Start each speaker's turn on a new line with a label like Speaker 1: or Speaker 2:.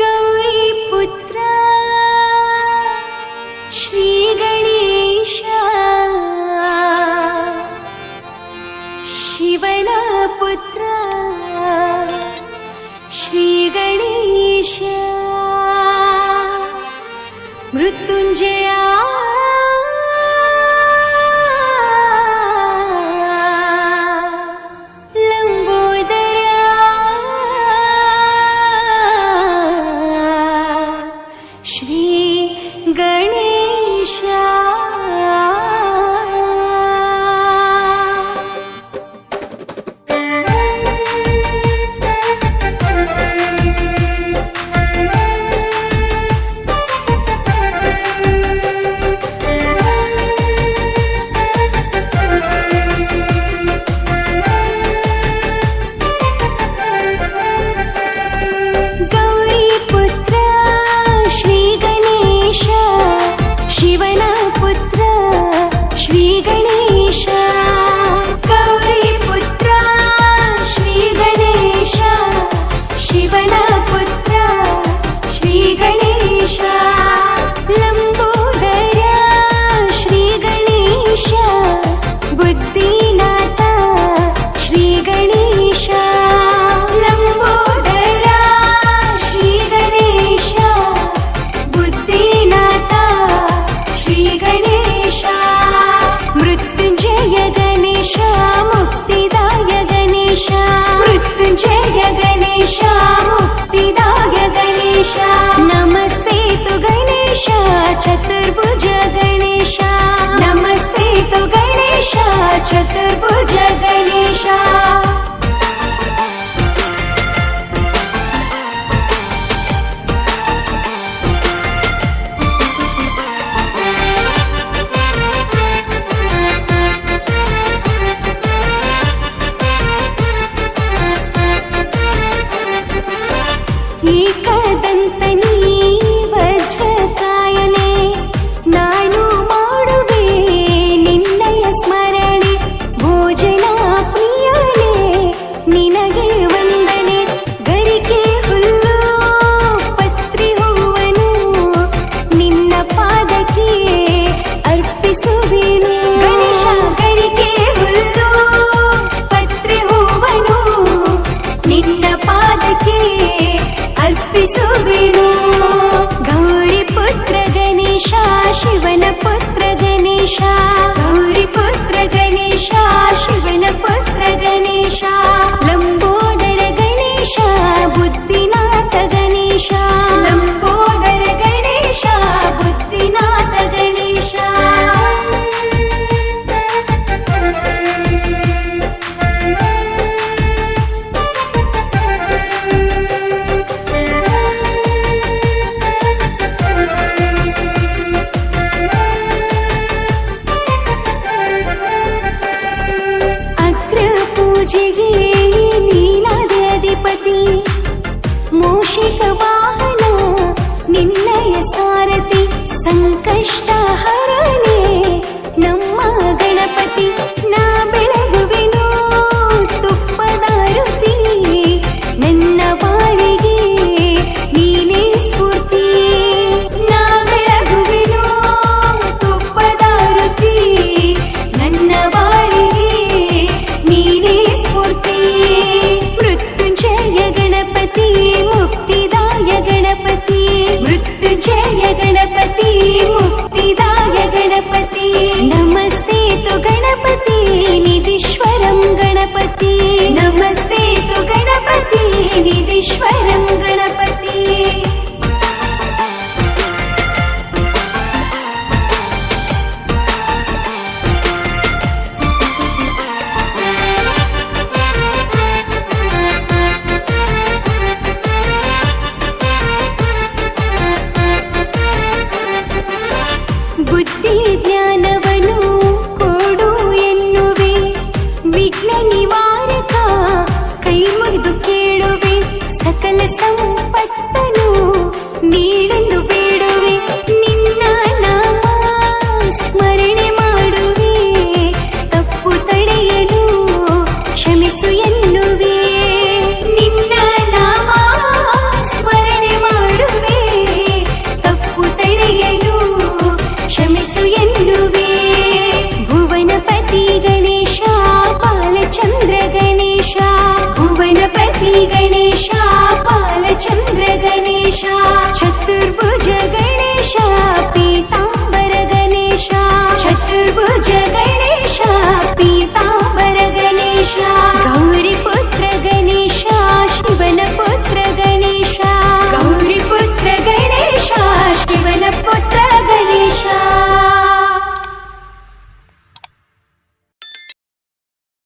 Speaker 1: Gauriputra Shri Ganesh शिवनपुत्र Shri Ganesh मृत्युञ्जया ti. 却